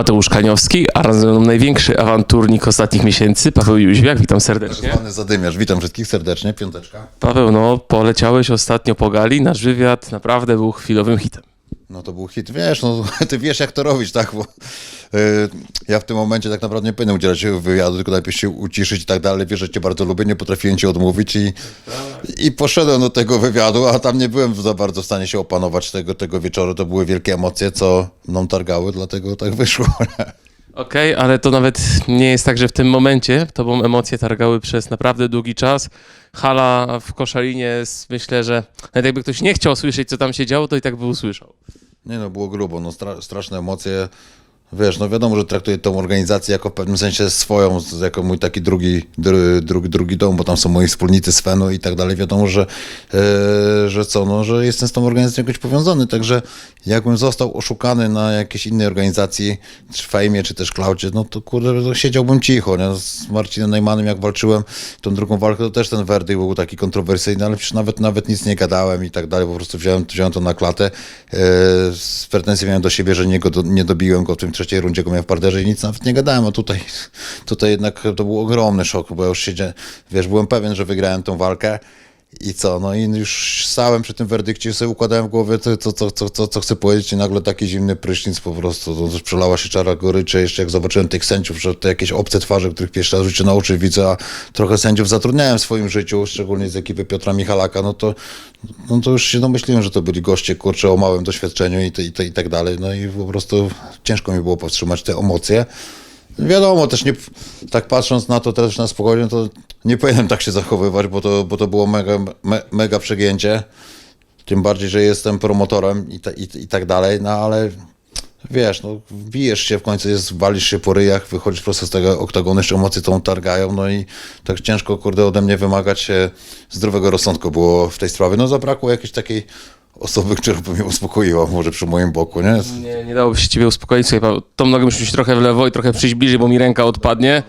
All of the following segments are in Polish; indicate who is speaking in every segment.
Speaker 1: Mateusz Kaniowski, a razem ze mną największy awanturnik ostatnich miesięcy, Paweł Jóźwiak. Witam serdecznie.
Speaker 2: Zwany Zadymiarz. Witam wszystkich serdecznie. Piąteczka.
Speaker 1: Paweł, no poleciałeś ostatnio po gali, nasz wywiad naprawdę był chwilowym hitem.
Speaker 2: No to był hit. Wiesz, no ty wiesz jak to robić, tak? Bo yy, ja w tym momencie tak naprawdę nie powinienem udzielać wywiadu, tylko najpierw się uciszyć i tak dalej. Wiesz, że cię bardzo lubię, nie potrafiłem ci odmówić i, i poszedłem do tego wywiadu, a tam nie byłem za bardzo w stanie się opanować tego, tego wieczoru. To były wielkie emocje, co mną targały, dlatego tak wyszło.
Speaker 1: Okej, ale to nawet nie jest tak, że w tym momencie tobą emocje targały przez naprawdę długi czas. Hala w Koszalinie, jest, myślę, że nawet jakby ktoś nie chciał słyszeć, co tam się działo, to i tak by usłyszał.
Speaker 2: Nie no, było grubo, no stra straszne emocje. Wiesz, no wiadomo, że traktuję tą organizację jako w pewnym sensie swoją, jako mój taki drugi, dru, drugi, drugi dom, bo tam są moi wspólnicy z Fenu i tak dalej. Wiadomo, że, e, że co, no, że jestem z tą organizacją jakoś powiązany, także jakbym został oszukany na jakiejś innej organizacji, czy Fejmie, czy też Cloudzie, no to kurde, to siedziałbym cicho, nie? Z Marcinem Najmanem jak walczyłem tą drugą walkę, to też ten werdykt był taki kontrowersyjny, ale przecież nawet, nawet nic nie gadałem i tak dalej, po prostu wziąłem, wziąłem to na klatę. E, z pretensją miałem do siebie, że nie, go, nie dobiłem go w tym trzeciej rundzie, go miałem w parterze i nic nawet nie gadałem, a tutaj, tutaj jednak to był ogromny szok, bo ja już siedziałem, wiesz, byłem pewien, że wygrałem tą walkę. I co? No i już stałem przy tym werdykcie, sobie układałem w głowie, co, co, co, co, co, chcę powiedzieć i nagle taki zimny prysznic po prostu, to przelała się czara goryczy, jeszcze jak zobaczyłem tych sędziów, że to jakieś obce twarze, których pierwszy raz w życiu na oczy widzę, a trochę sędziów zatrudniałem w swoim życiu, szczególnie z ekipy Piotra Michalaka, no to, no to już się domyśliłem, że to byli goście, kurczę, o małym doświadczeniu i, to, i, to, i tak dalej, no i po prostu ciężko mi było powstrzymać te emocje. Wiadomo, też nie, tak patrząc na to też na spokojnie, to nie powinienem tak się zachowywać, bo to, bo to było mega, me, mega przegięcie. Tym bardziej, że jestem promotorem i, ta, i, i tak dalej, no ale wiesz, no bijesz się w końcu, jest, walisz się po ryjach, wychodzisz prosto z tego oktagonu, jeszcze emocje tą targają, no i tak ciężko, kurde, ode mnie wymagać się zdrowego rozsądku było w tej sprawie. No zabrakło jakiejś takiej osoby, która by mnie uspokoiła, może przy moim boku, nie?
Speaker 1: Nie, nie dałoby się ciebie uspokoić. Słuchaj, Paweł, tą nogę musisz iść trochę w lewo i trochę przyjść bliżej, bo mi ręka odpadnie.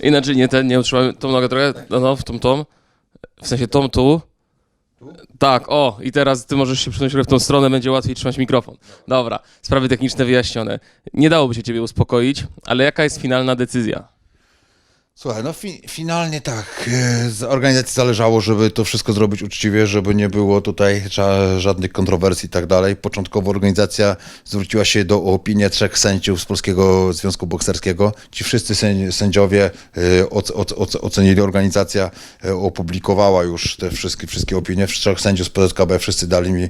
Speaker 1: Inaczej nie ten, nie utrzymam tą nogę trochę, no, no w tą, tą. W sensie tą tu. Tak, o, i teraz ty możesz się przesunąć w tą stronę, będzie łatwiej trzymać mikrofon. Dobra, sprawy techniczne wyjaśnione. Nie dałoby się ciebie uspokoić, ale jaka jest finalna decyzja?
Speaker 2: Słuchaj, no fi finalnie tak. e, Z organizacji zależało, żeby to wszystko zrobić uczciwie, żeby nie było tutaj ża żadnych kontrowersji i tak dalej. Początkowo organizacja zwróciła się do opinii trzech sędziów z Polskiego Związku Bokserskiego. Ci wszyscy sędzi sędziowie e, oc oc oc ocenili, organizacja e, opublikowała już te wszystkie, wszystkie opinie. Trzech sędziów z PZKB wszyscy dali mi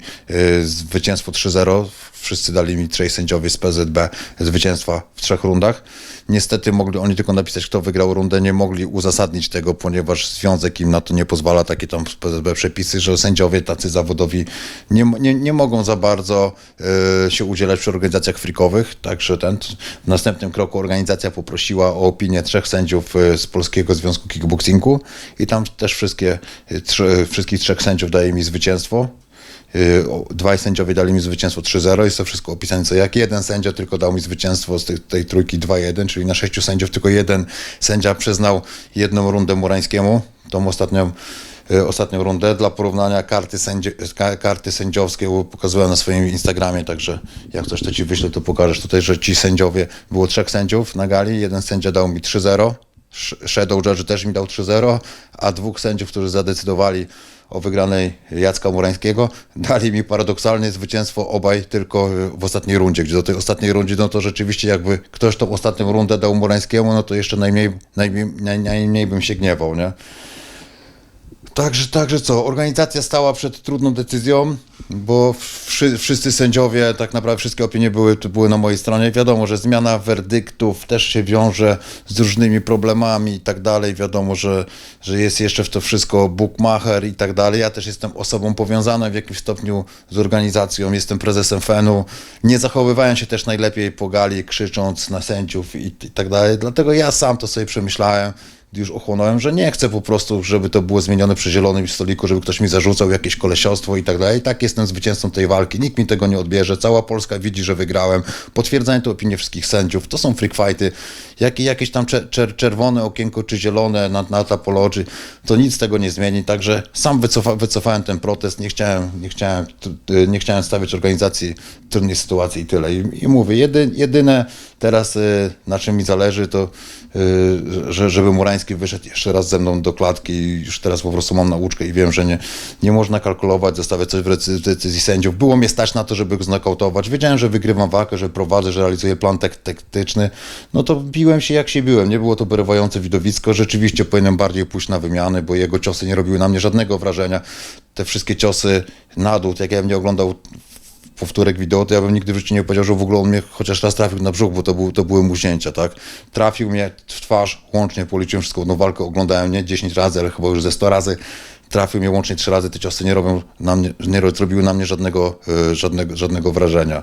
Speaker 2: zwycięstwo 3-0. Wszyscy dali mi trzej sędziowie z PZB zwycięstwa w trzech rundach. Niestety mogli oni tylko napisać, kto wygrał rundę, nie mogli uzasadnić tego, ponieważ związek im na to nie pozwala, takie tam z PZB przepisy, że sędziowie tacy zawodowi nie, nie, nie mogą za bardzo e, się udzielać przy organizacjach frikowych, także ten, w następnym kroku organizacja poprosiła o opinię trzech sędziów e, z Polskiego Związku Kickboxingu i tam też wszystkie, e, trzy, wszystkich trzech sędziów daje mi zwycięstwo. Y, Dwaj sędziowie dali mi zwycięstwo 3-0, jest to wszystko opisane co jak. Jeden sędzia tylko dał mi zwycięstwo z tej, tej trójki 2-1, czyli na sześciu sędziów tylko jeden sędzia przyznał jedną rundę Murańskiemu, tą ostatnią, y, ostatnią rundę. Dla porównania karty, sędzi, ka- karty sędziowskie pokazałem na swoim Instagramie, także jak coś to ci wyślę, to pokażesz tutaj, że ci sędziowie, było trzech sędziów na gali, jeden sędzia dał mi 3-0, Sh- Shadow Judge też mi dał 3-0, a dwóch sędziów, którzy zadecydowali o wygranej Jacka Murańskiego, dali mi paradoksalnie zwycięstwo obaj tylko w ostatniej rundzie, gdzie do tej ostatniej rundzie, no to rzeczywiście jakby ktoś tą ostatnią rundę dał Murańskiemu, no to jeszcze najmniej, najmniej, naj, najmniej bym się gniewał, nie? Także, także co, organizacja stała przed trudną decyzją, bo wszy, wszyscy sędziowie, tak naprawdę wszystkie opinie były, były na mojej stronie. Wiadomo, że zmiana werdyktów też się wiąże z różnymi problemami i tak dalej. Wiadomo, że, że jest jeszcze w to wszystko bookmacher i tak dalej. Ja też jestem osobą powiązaną w jakimś stopniu z organizacją, jestem prezesem FEN-u. Nie zachowywałem się też najlepiej po gali, krzycząc na sędziów i, i tak dalej. Dlatego ja sam to sobie przemyślałem już ochłonąłem, że nie chcę po prostu, żeby to było zmienione przy zielonym stoliku, żeby ktoś mi zarzucał jakieś kolesiostwo i tak dalej. Tak jestem zwycięzcą tej walki, nikt mi tego nie odbierze, cała Polska widzi, że wygrałem, potwierdzają to opinie wszystkich sędziów, to są freak fighty, jak, jakieś tam czer, czer, czerwone okienko czy zielone na, na tapologii, to nic tego nie zmieni, także sam wycofa, wycofałem ten protest, nie chciałem, nie chciałem, nie chciałem stawiać organizacji w trudnej sytuacji i tyle. I, i mówię, jedy, jedyne teraz y, na czym mi zależy to, y, że, żeby Murański wyszedł jeszcze raz ze mną do klatki i już teraz po prostu mam nauczkę i wiem, że nie, nie można kalkulować, zostawiać coś w decyzji sędziów. Było mnie stać na to, żeby go znokautować. Wiedziałem, że wygrywam walkę, że prowadzę, że realizuję plan tak- taktyczny. No to biłem się jak się biłem. Nie było to porywające widowisko. Rzeczywiście powinienem bardziej pójść na wymiany, bo jego ciosy nie robiły na mnie żadnego wrażenia. Te wszystkie ciosy na dół, jak ja bym nie oglądał powtórek wideo, to ja bym nigdy w życiu nie powiedział, że w ogóle on mnie chociaż raz trafił na brzuch, bo to, był, to były muśnięcia, tak? Trafił mnie w twarz, łącznie policzyłem wszystko, no walkę oglądałem nie 10 razy, ale chyba już ze 100 razy. Trafił mnie łącznie 3 razy, te ciosy nie robią na mnie, nie robiły na mnie żadnego, e, żadnego, żadnego wrażenia.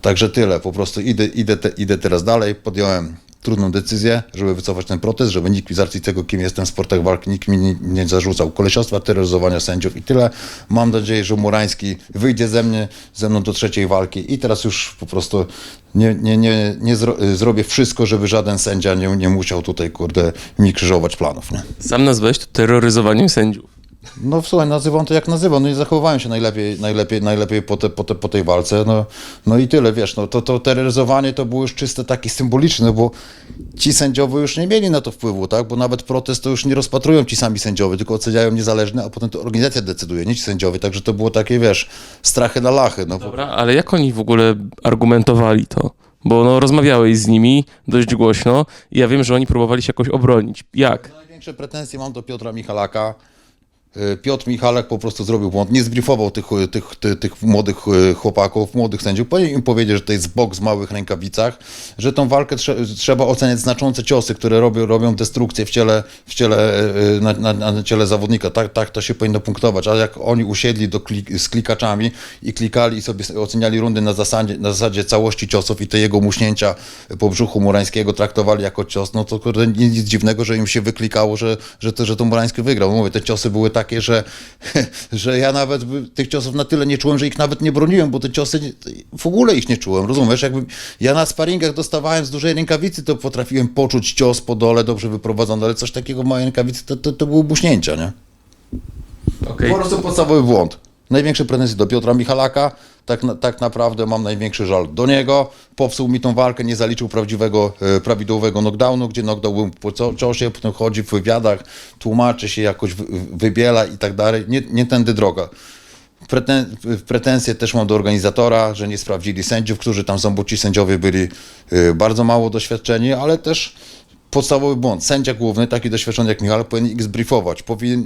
Speaker 2: Także tyle, po prostu idę, idę, te, idę teraz dalej, podjąłem trudną decyzję, żeby wycofać ten protest, żeby nikt z racji tego, kim jestem w sportach walki, nikt mi nie, nie zarzucał kolesiostwa, terroryzowania sędziów i tyle. Mam nadzieję, że Murański wyjdzie ze mnie, ze mną do trzeciej walki i teraz już po prostu nie, nie, nie, nie zro, zrobię wszystko, żeby żaden sędzia nie, nie musiał tutaj, kurde, mi krzyżować planów, nie?
Speaker 1: Sam nazwałeś to terroryzowaniem sędziów.
Speaker 2: No słuchaj, nazywam to jak nazywam, no i zachowywałem się najlepiej, najlepiej, najlepiej po, te, po, te, po tej walce, no, no i tyle, wiesz, no to, to terroryzowanie to było już czyste takie symboliczne, bo ci sędziowie już nie mieli na to wpływu, tak, bo nawet protest to już nie rozpatrują ci sami sędziowie, tylko oceniają niezależne, a potem to organizacja decyduje, nie ci sędziowie, także to było takie, wiesz, strachy na lachy, no.
Speaker 1: Dobra, ale jak oni w ogóle argumentowali to? Bo no, rozmawiałeś z nimi dość głośno i ja wiem, że oni próbowali się jakoś obronić. Jak?
Speaker 2: Największe pretensje mam do Piotra Michalaka. Y, Piotr Michalak po prostu zrobił błąd, nie zbriefował tych, tych, tych, tych młodych y, chłopaków, młodych sędziów. Powinien im powiedzieć, że to jest boks w małych rękawicach, że tą walkę trze- trzeba oceniać znaczące ciosy, które robią, robią destrukcję w ciele, w ciele, na, na, na ciele zawodnika. Tak, tak to się powinno punktować. A jak oni usiedli do klik, z klikaczami i klikali i sobie oceniali rundy na zasadzie, na zasadzie całości ciosów i te jego muśnięcia po brzuchu Murańskiego traktowali jako cios, no to nic dziwnego, że im się wyklikało, że, że, to, że to Murański wygrał. Mówię, te ciosy były takie, że, że ja nawet tych ciosów na tyle nie czułem, że ich nawet nie broniłem, bo te ciosy w ogóle ich nie czułem, rozumiesz? Jakby ja na sparingach dostawałem z dużej rękawicy, to potrafiłem poczuć cios po dole, dobrze wyprowadzony, ale coś takiego w mojej rękawicy to, to, to były buśnięcia, nie?
Speaker 1: Okej.
Speaker 2: Po prostu podstawowy błąd. Największe pretensje do Piotra Michalaka. Tak, tak naprawdę mam największy żal do niego. Popsuł mi tą walkę, nie zaliczył prawdziwego, e, prawidłowego knockdownu, gdzie knockdown był po ciosie, potem chodzi w wywiadach, tłumaczy się, jakoś wy, wybiela i tak dalej. Nie, nie tędy droga. Preten, pretensje też mam do organizatora, że nie sprawdzili sędziów, którzy tam są, bo ci sędziowie byli e, bardzo mało doświadczeni, ale też podstawowy błąd. Sędzia główny, taki doświadczony jak Michał, powinien ich zbriefować,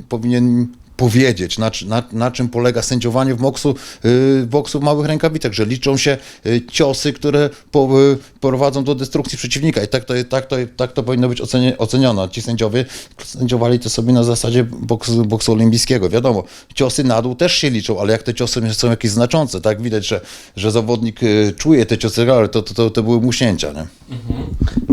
Speaker 2: powinien powiedzieć, na, na, na czym polega sędziowanie w boksu, yy, boksu w małych rękawicach, że liczą się yy, ciosy, które po, yy, prowadzą do destrukcji przeciwnika i tak to, tak to, tak to powinno być ocenie, ocenione. Ci sędziowie sędziowali to sobie na zasadzie boksu, boksu olimpijskiego. Wiadomo, ciosy na dół też się liczą, ale jak te ciosy są jakieś znaczące, tak widać, że, że zawodnik czuje te ciosy, ale to, to, to, to były muśnięcia. Nie?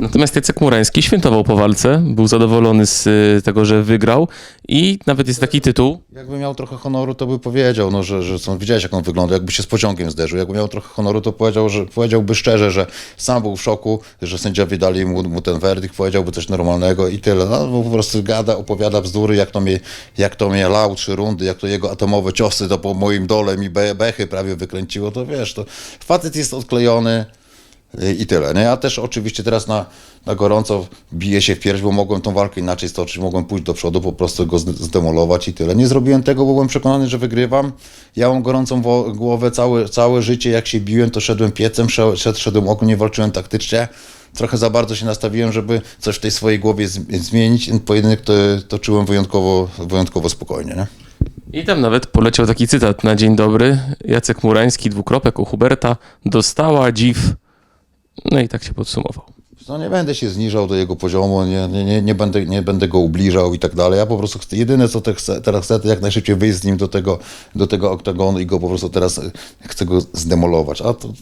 Speaker 1: Natomiast Jacek Murański świętował po walce, był zadowolony z y, tego, że wygrał i nawet jest taki tytuł.
Speaker 2: Jakby miał trochę honoru, to by powiedział, no, że, że są, widziałeś jak on wygląda, jakby się z pociągiem zderzył. Jakby miał trochę honoru, to powiedział, że, powiedziałby szczerze, że sam był w szoku, że sędziowie dali mu, mu ten werdykt, powiedziałby coś normalnego i tyle. No, bo po prostu gada, opowiada bzdury, jak to mnie, jak to mnie lał trzy rundy, jak to jego atomowe ciosy to po moim dole mi be, bechy prawie wykręciło, to wiesz, to facet jest odklejony, i tyle. Nie? Ja też oczywiście teraz na, na gorąco biję się w pierś, bo mogłem tą walkę inaczej stoczyć, mogłem pójść do przodu, po prostu go zde- zdemolować i tyle. Nie zrobiłem tego, bo byłem przekonany, że wygrywam. Ja mam gorącą głowę całe, całe życie, jak się biłem, to szedłem piecem, sze- szed, szedłem ogólnie, walczyłem taktycznie. Trochę za bardzo się nastawiłem, żeby coś w tej swojej głowie zmienić. Pojedynek to toczyłem wyjątkowo, wyjątkowo spokojnie. Nie?
Speaker 1: I tam nawet poleciał taki cytat na dzień dobry. Jacek Murański, dwukropek u Huberta, dostała dziw. No i tak się podsumował.
Speaker 2: No nie będę się zniżał do jego poziomu, nie, nie, nie, nie, będę, nie będę go ubliżał i tak dalej. Ja po prostu chcę, jedyne co te chcę, teraz chcę, to jak najszybciej wyjść z nim do tego, do tego oktagonu i go po prostu teraz e, chcę go zdemolować. A to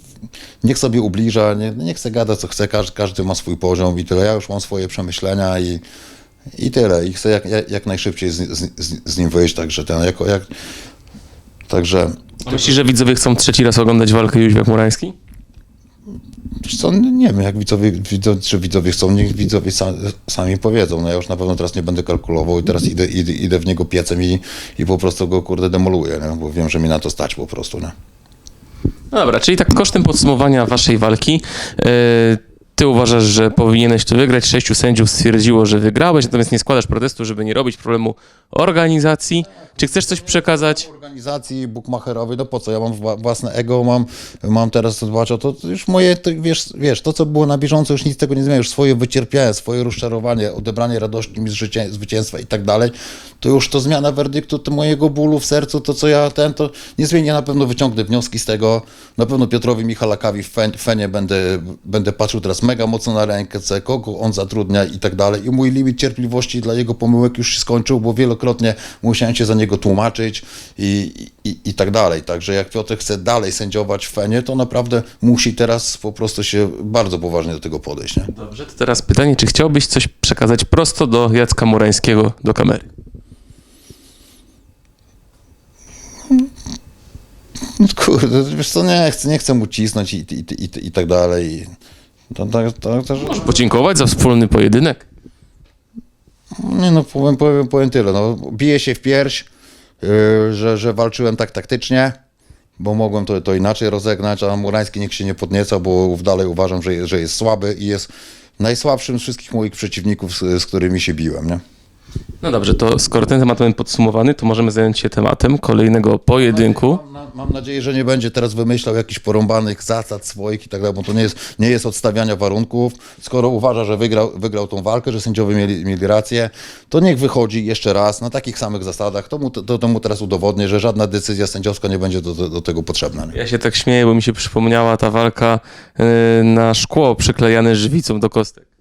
Speaker 2: niech sobie ubliża, nie, niech chce gada co chce, każdy, każdy ma swój poziom i tyle. Ja już mam swoje przemyślenia i, I tyle. I chcę jak, jak, jak najszybciej z, z, z, nim wyjść, także ten, jako, jak, także
Speaker 1: A Myślisz, że widzowie chcą trzeci raz oglądać walkę Jóźwiak Murański?
Speaker 2: Wiesz co, nie wiem, jak widzowie, widzowie, czy widzowie chcą, niech widzowie sa, sami powiedzą. No ja już na pewno teraz nie będę kalkulował i teraz idę, idę, idę w niego piecem i, i po prostu go, kurde, demoluję, nie? bo wiem, że mi na to stać po prostu, nie?
Speaker 1: No dobra, czyli tak kosztem podsumowania waszej walki, yy, ty uważasz, że powinieneś to wygrać, sześciu sędziów stwierdziło, że wygrałeś, natomiast nie składasz protestu, żeby nie robić problemu organizacji. Czy chcesz coś przekazać?
Speaker 2: Organizacji bukmacherowej, no po co, ja mam wła- własne ego, mam, mam teraz dbać o to, to już moje, to, wiesz, wiesz, to co było na bieżąco, już nic tego nie zmienia, już swoje wycierpiałem, swoje rozczarowanie, odebranie radości mi z życie, zwycięstwa i tak dalej, to już to zmiana werdyktu to mojego bólu w sercu, to co ja ten, to nie zmienię, na pewno wyciągnę wnioski z tego, na pewno Piotrowi Michalakawi w fen, Fenie będę, będę patrzył teraz mega mocno na rękę, co- kogo on zatrudnia i tak dalej i mój limit cierpliwości dla jego pomyłek już się skończył, bo wielokrotnie musiałem się za niego tłumaczyć i, i, i tak dalej, także jak Piotr chce dalej sędziować w Fenie, to naprawdę musi teraz po prostu się bardzo poważnie do tego podejść, nie?
Speaker 1: Dobrze, to teraz pytanie, czy chciałbyś coś przekazać prosto do Jacka Murańskiego, do kamery?
Speaker 2: No kurde, wiesz co, nie chcę, nie chcę mu cisnąć i, i, i, i tak dalej. To, to, że-
Speaker 1: Możesz podziękować za wspólny pojedynek.
Speaker 2: Nie no, powiem, powiem, powiem tyle. No, biję się w pierś, yy, że, że walczyłem tak taktycznie, bo mogłem to, to inaczej rozegnać, a Murański nikt się nie podnieca, bo dalej uważam, że, że jest słaby i jest najsłabszym z wszystkich moich przeciwników, z, z którymi się biłem, nie?
Speaker 1: No dobrze, to skoro ten temat mamy podsumowany, to możemy zająć się tematem kolejnego pojedynku.
Speaker 2: Mam, na, mam nadzieję, że nie będzie teraz wymyślał jakichś porąbanych zasad swoich i tak dalej, bo to nie jest, nie jest odstawiania warunków. Skoro uważa, że wygrał, wygrał tą walkę, że sędziowie mieli, mieli rację, to niech wychodzi jeszcze raz na takich samych zasadach. To mu, to, to mu teraz udowodnię, że żadna decyzja sędziowska nie będzie do, do, do tego potrzebna. Nie?
Speaker 1: Ja się tak śmieję, bo mi się przypomniała ta walka yy, na szkło przyklejane żywicą do kostek.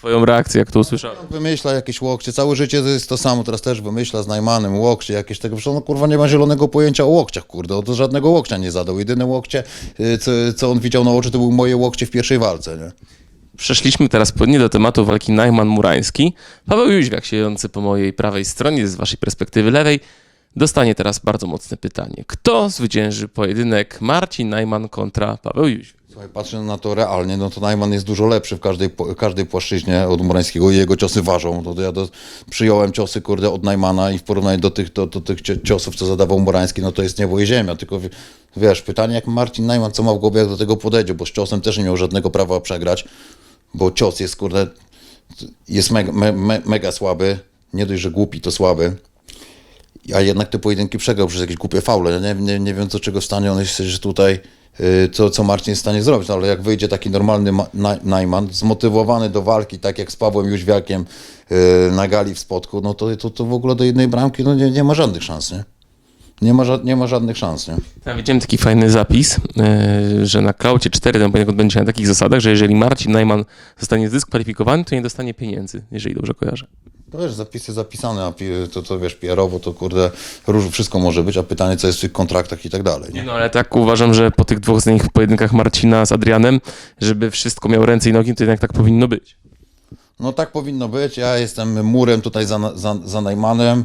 Speaker 1: Twoją reakcję, jak to usłyszałem.
Speaker 2: Wymyśla jakieś łokcie, całe życie to jest to samo, teraz też wymyśla z Najmanem łokcie jakieś tego, przecież on kurwa nie ma zielonego pojęcia o łokciach, kurde, on to żadnego łokcia nie zadał, jedyne łokcie, y, co, co on widział na oczy, to były moje łokcie w pierwszej walce, nie?
Speaker 1: Przeszliśmy teraz płynnie do tematu walki Najman-Murański. Paweł Jóźwiak, siejący po mojej prawej stronie, z waszej perspektywy lewej, dostanie teraz bardzo mocne pytanie. Kto zwycięży pojedynek Marcin Najman kontra Paweł Jóźwiak?
Speaker 2: Słuchaj, patrzę na to realnie, no to Najman jest dużo lepszy w każdej, każdej płaszczyźnie od Murańskiego i jego ciosy ważą. To, to ja przyjąłem ciosy, kurde, od Najmana i w porównaniu do tych, do, do tych cio- ciosów, co zadawał Murański, no to jest niebo i ziemia. Tylko wiesz, pytanie jak Marcin Najman, co ma w głowie, jak do tego podejdzie, bo z ciosem też nie miał żadnego prawa przegrać, bo cios jest, kurde, jest mega, me, me, mega słaby. Nie dość, że głupi, to słaby. A jednak te pojedynki przegrał przez jakieś głupie faule. Nie, nie, nie wiem, co czego stanie on jest że tutaj, co, co Marcin jest w stanie zrobić, no, ale jak wyjdzie taki normalny ma, na, Najman, zmotywowany do walki, tak jak z Pawłem Jóźwiakiem y, na gali w Spodku, no to, to, to w ogóle do jednej bramki no nie, nie ma żadnych szans, nie? Nie ma, nie ma żadnych szans, nie?
Speaker 1: Ja widziałem taki fajny zapis, yy, że na klaucie 4 ten pojedynek odbędzie się na takich zasadach, że jeżeli Marcin Najman zostanie zdyskwalifikowany, to nie dostanie pieniędzy, jeżeli dobrze kojarzę.
Speaker 2: To wiesz, zapisy zapisane, a to, to wiesz, PR-owo to kurde, róż, wszystko może być, a pytanie, co jest w tych kontraktach i tak dalej, nie?
Speaker 1: No ale tak uważam, że po tych dwóch ostatnich pojedynkach Marcina z Adrianem, żeby wszystko miało ręce i nogi, to jednak tak powinno być.
Speaker 2: No tak powinno być. Ja jestem murem tutaj za, za, za Najmanem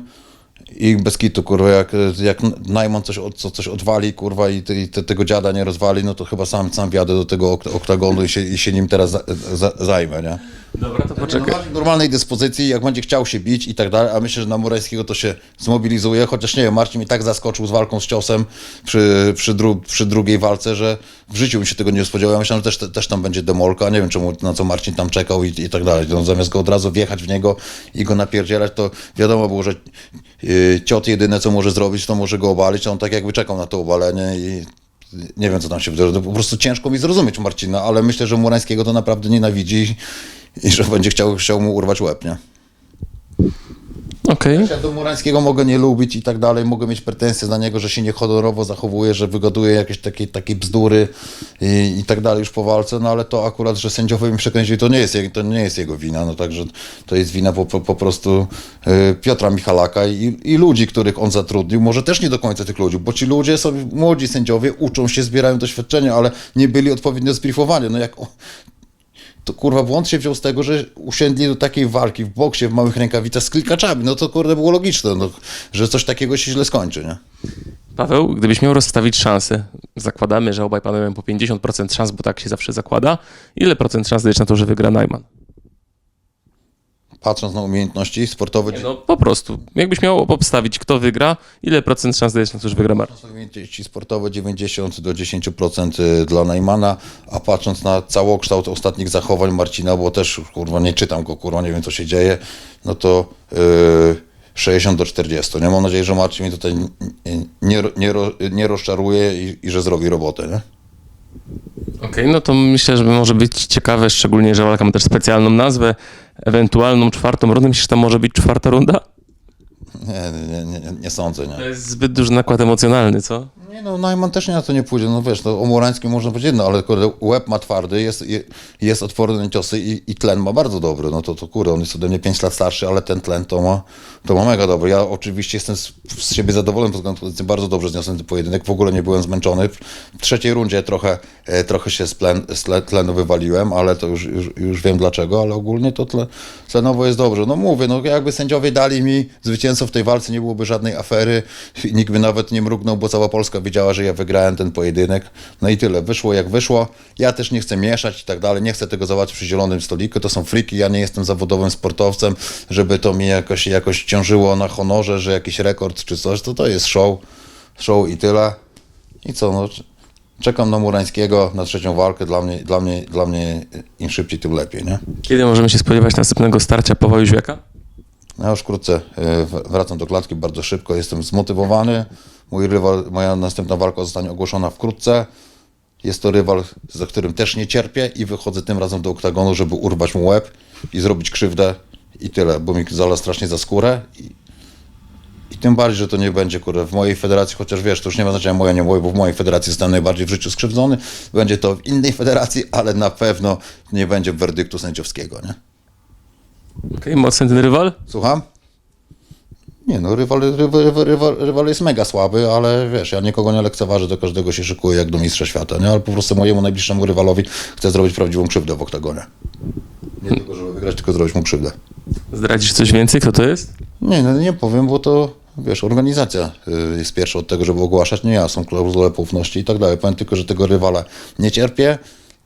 Speaker 2: i bez kitu, kurwa, jak, jak Najman coś, coś odwali, kurwa, i, i te, tego dziada nie rozwali, no to chyba sam, sam wjadę do tego ok- oktagonu i się, i się nim teraz za, za, zajmę, nie?
Speaker 1: Dobra, to poczekaj.
Speaker 2: No, w normalnej dyspozycji, jak będzie chciał się bić i tak dalej, a myślę, że na Murańskiego to się zmobilizuje, chociaż nie wiem, Marcin mi tak zaskoczył z walką z ciosem przy, przy, dru, przy drugiej walce, że w życiu mi się tego nie spodziewał. Ja myślałem, że też, też tam będzie demolka, nie wiem czemu, na co Marcin tam czekał i, i tak dalej. No, zamiast go od razu wjechać w niego i go napierdzielać, to wiadomo było, że yy, ciot jedyne co może zrobić, to może go obalić, a on tak jakby czekał na to obalenie i nie wiem, co tam się wydarzyło. Po prostu ciężko mi zrozumieć Marcina, ale myślę, że Murańskiego to naprawdę nienawidzi i że będzie chciał, chciał mu urwać łeb, nie?
Speaker 1: Okej.
Speaker 2: Ja do Murańskiego mogę nie lubić i tak dalej, mogę mieć pretensje na niego, że się niehonorowo zachowuje, że wygaduje jakieś takie, takie bzdury i, i tak dalej już po walce, no ale to akurat, że sędziowie mi przekręcili, to nie jest, jego- to nie jest jego wina, no także to jest wina po, po, po prostu y, Piotra Michalaka i, i ludzi, których on zatrudnił, może też nie do końca tych ludzi, bo ci ludzie są młodzi sędziowie, uczą się, zbierają doświadczenie, ale nie byli odpowiednio zbriefowani, no jak to kurwa błąd się wziął z tego, że usiedli do takiej walki w boksie, w małych rękawicach z klikaczami. No to kurde było logiczne, no, że coś takiego się źle skończy, nie?
Speaker 1: Paweł, gdybyś miał rozstawić szanse, zakładamy, że obaj panowie mają po 50% szans, bo tak się zawsze zakłada. Ile procent szans dajesz na to, że wygra Najman?
Speaker 2: Patrząc na umiejętności sportowe,
Speaker 1: Nie, no po prostu. Jakbyś miał obstawić, kto wygra, ile procent szans dajesz na to, że wygra Mar?
Speaker 2: Patrząc na umiejętności sportowe 90 do 10% dla Najmana, a patrząc na całokształt ostatnich zachowań Marcina, bo też kurwa nie czytam go, kurwa nie wiem co się dzieje, no to yy, 60 do 40. Nie mam nadziei, że Marcin mnie tutaj nie, nie, nie rozczaruje i, i że zrobi robotę, nie?
Speaker 1: Okej, no to myślę, że może być ciekawe, szczególnie, że walka ma też specjalną nazwę, ewentualną czwartą rundę. Myślisz, że tam może być czwarta runda?
Speaker 2: Nie, nie, nie, nie, nie sądzę, nie.
Speaker 1: To jest zbyt duży nakład emocjonalny, co?
Speaker 2: Nie no, Najman też nie na to nie pójdzie, no wiesz, no, o Murańskim można powiedzieć jedno, ale kurde, łeb ma twardy, jest, je- jest odporny na ciosy i, i tlen ma bardzo dobry, no to, to kurde, on jest ode mnie 5 lat starszy, ale ten tlen to ma, to ma mega dobry. Ja oczywiście jestem z, z siebie zadowolony pod względem pozycji, bardzo dobrze zniosłem ten pojedynek, w ogóle nie byłem zmęczony. W trzeciej rundzie trochę, e, trochę się z, plen, z tle- tlenu wywaliłem, ale to już, już, już wiem dlaczego, ale ogólnie to tle, tlenowo jest dobrze. No mówię, no jakby sędziowie dali mi zwycięzcą w tej walce, nie byłoby żadnej afery, nikt by nawet nie mrugnął, bo cała Polska wiedziała, że ja wygrałem ten pojedynek. No i tyle, wyszło jak wyszło. Ja też nie chcę mieszać i tak dalej, nie chcę tego załatwić przy zielonym stoliku, to są friki, ja nie jestem zawodowym sportowcem, żeby to mi jakoś, jakoś ciążyło na honorze, że jakiś rekord czy coś, to to jest show, show i tyle. I co, no, czekam na Murańskiego, na trzecią walkę, dla mnie, dla mnie, dla mnie im szybciej, tym lepiej, nie?
Speaker 1: Kiedy możemy się spodziewać następnego starcia Pawła Jóźwiaka?
Speaker 2: Ja już wkrótce e, wracam do klatki bardzo szybko, jestem zmotywowany. Mój rywal, moja następna walka zostanie ogłoszona wkrótce. Jest to rywal, za którym też nie cierpię i wychodzę tym razem do oktagonu, żeby urwać mu łeb i zrobić krzywdę i tyle, bo mi zala strasznie za skórę i, i tym bardziej, że to nie będzie kurde, w mojej federacji, chociaż wiesz, to już nie ma znaczenia moja, nie moja, bo w mojej federacji zostałem najbardziej w życiu skrzywdzony. Będzie to w innej federacji, ale na pewno nie będzie werdyktu sędziowskiego, nie?
Speaker 1: Okej, mocny ten rywal?
Speaker 2: Słucham? Nie no, rywal, rywal, rywal, rywal, jest mega słaby, ale wiesz, ja nikogo nie lekceważę, do każdego się szykuję jak do mistrza świata, nie? Ale po prostu mojemu najbliższemu rywalowi chcę zrobić prawdziwą krzywdę w oktagonie. Nie tylko, żeby wygrać, tylko zrobić mu krzywdę.
Speaker 1: Zdradzisz coś więcej, kto to jest?
Speaker 2: Nie, no nie powiem, bo to, wiesz, organizacja y, jest pierwsza od tego, żeby ogłaszać, nie ja, są klauzule poufności i tak dalej. Powiem tylko, że tego rywala nie cierpię,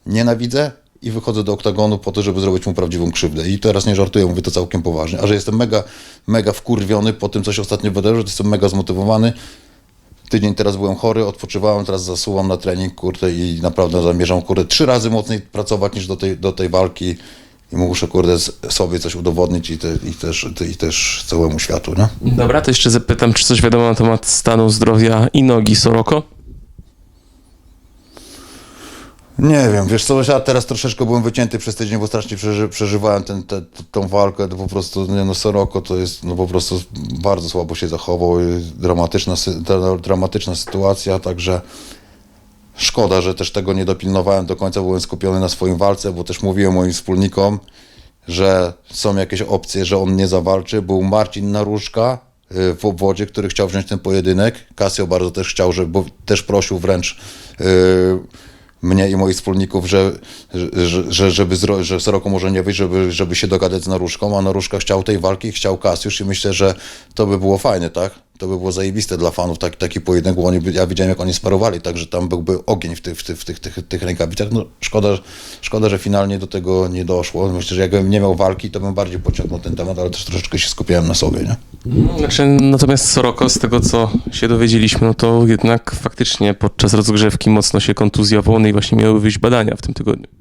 Speaker 2: nienawidzę i wychodzę do oktagonu po to, żeby zrobić mu prawdziwą krzywdę. I teraz nie żartuję, mówię to całkiem poważnie. A że jestem mega, mega wkurwiony po tym, co się ostatnio wydarzyło, to jestem mega zmotywowany. Tydzień teraz byłem chory, odpoczywałem, teraz zasuwam na trening, kurde, i naprawdę zamierzam, kurde, trzy razy mocniej pracować niż do tej, do tej walki. I muszę, kurde, sobie coś udowodnić i, te, i, też, i też całemu światu, nie?
Speaker 1: Dobra, to jeszcze zapytam, czy coś wiadomo na temat stanu zdrowia i nogi Soroko?
Speaker 2: Nie wiem, wiesz co, ja teraz troszeczkę byłem wycięty przez tydzień, bo strasznie przeży, przeżywałem ten, te, tą walkę, to po prostu, nie no, Soroko to jest, no po prostu bardzo słabo się zachował, dramatyczna, dramatyczna sytuacja, także szkoda, że też tego nie dopilnowałem do końca, byłem skupiony na swoim walce, bo też mówiłem moim wspólnikom, że są jakieś opcje, że on nie zawalczy. Był Marcin Naruszka y, w obwodzie, który chciał wziąć ten pojedynek. Casio bardzo też chciał, żeby, bo też prosił wręcz y, mnie i moich wspólników, że, że, że, żeby zro, że Soroko może nie wyjść, żeby, żeby się dogadać z Naruszką, a Naruszka chciał tej walki, chciał Kasiusz i myślę, że to by było fajne, tak? To by było zajebiste dla fanów, taki, taki pojedynek, bo oni, ja widziałem, jak oni sparowali, także tam byłby ogień w, tych w, w, tych, tych, tych rękawicach. No, szkoda, szkoda, że finalnie do tego nie doszło. Myślę, że jakbym nie miał walki, to bym bardziej pociągnął ten temat, ale też troszeczkę się skupiałem na sobie, nie?
Speaker 1: Znaczy, natomiast Soroko, z tego co się dowiedzieliśmy, no to jednak faktycznie podczas rozgrzewki mocno się kontuzjował no i właśnie miały wyjść badania w tym tygodniu.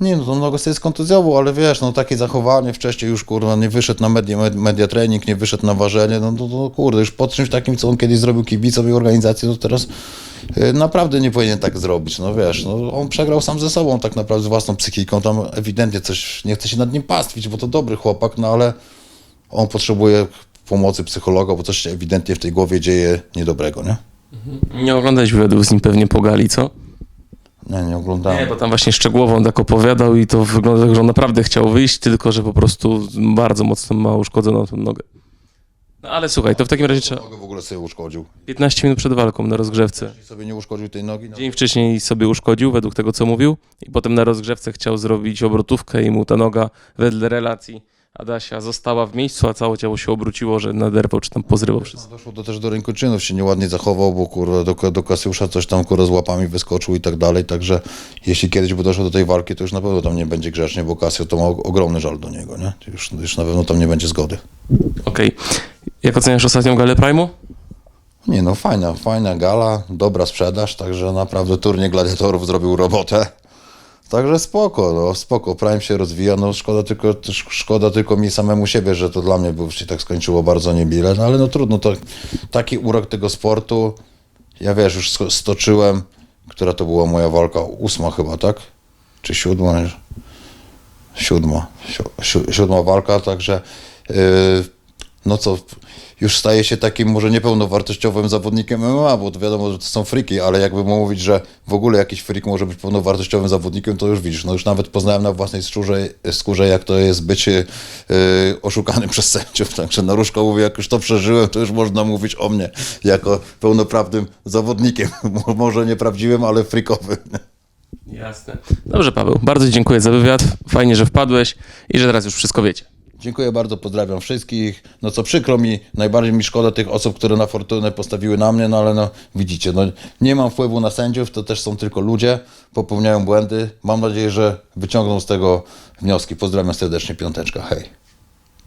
Speaker 2: Nie, no to mnogo sobie skontuzjował, ale wiesz, no takie zachowanie wcześniej już, kurwa, nie wyszedł na media, med- media trening, nie wyszedł na ważenie, no to, to kurde, już po czymś takim, co on kiedyś zrobił kibicowi organizacji, to teraz y, naprawdę nie powinien tak zrobić, no wiesz, no on przegrał sam ze sobą tak naprawdę, z własną psychiką, tam ewidentnie coś, nie chce się nad nim pastwić, bo to dobry chłopak, no ale on potrzebuje pomocy psychologa, bo coś się ewidentnie w tej głowie dzieje niedobrego, nie?
Speaker 1: Nie oglądałeś wywiadów z nim pewnie pogali, co?
Speaker 2: Nie, nie oglądałem.
Speaker 1: Nie, bo tam właśnie szczegółowo on tak opowiadał i to wygląda tak, że on naprawdę chciał wyjść, tylko że po prostu bardzo mocno ma uszkodzoną tę nogę. No ale słuchaj, to w takim razie trzeba
Speaker 2: Nogę w ogóle sobie uszkodził.
Speaker 1: 15 minut przed walką na rozgrzewce.
Speaker 2: I sobie nie uszkodził tej nogi. No.
Speaker 1: Dzień wcześniej sobie uszkodził, według tego co mówił, i potem na rozgrzewce chciał zrobić obrotówkę i mu ta noga wedle relacji Adasia została w miejscu, a całe ciało się obróciło, że naderwał czy tam pozrywał wszystko.
Speaker 2: Doszło to też do rękoczynów, się nieładnie zachował, bo kurwa do, do Kasiusza coś tam kurwa z łapami wyskoczył i tak dalej, także jeśli kiedyś by doszło do tej walki, to już na pewno tam nie będzie grzecznie, bo Kasio to ma ogromny żal do niego, nie? Już, już na pewno tam nie będzie zgody.
Speaker 1: Okej. Jak oceniasz ostatnią galę Prime'u?
Speaker 2: Nie no, fajna, fajna gala, dobra sprzedaż, także naprawdę turniej gladiatorów zrobił robotę. Także spoko, no, spoko, Prime się rozwija, no szkoda tylko, szkoda tylko mi samemu siebie, że to dla mnie by się tak skończyło bardzo niebile, no ale no trudno, to taki urok tego sportu, ja wiesz, już sto- stoczyłem, która to była moja walka, ósma chyba, tak? Czy siódma? Siódma, si- si- siódma walka, także yy, no co, już staje się takim może niepełnowartościowym zawodnikiem MMA, bo to wiadomo, że to są friki, ale jakby mówić, że w ogóle jakiś frik może być pełnowartościowym zawodnikiem, to już widzisz, no już nawet poznałem na własnej skórze, skórze jak to jest być yy, oszukanym przez sędziów, także na Różko mówi, jak już to przeżyłem, to już można mówić o mnie jako pełnoprawnym zawodnikiem, może nieprawdziwym, ale frikowym.
Speaker 1: Jasne. Dobrze, Paweł. Bardzo dziękuję za wywiad. Fajnie, że wpadłeś i że teraz już wszystko wiecie.
Speaker 2: Dziękuję bardzo, pozdrawiam wszystkich. No co przykro mi, najbardziej mi szkoda tych osób, które na fortunę postawiły na mnie, no ale no widzicie, no nie mam wpływu na sędziów, to też są tylko ludzie, popełniają błędy. Mam nadzieję, że wyciągną z tego wnioski. Pozdrawiam serdecznie, piąteczka, hej.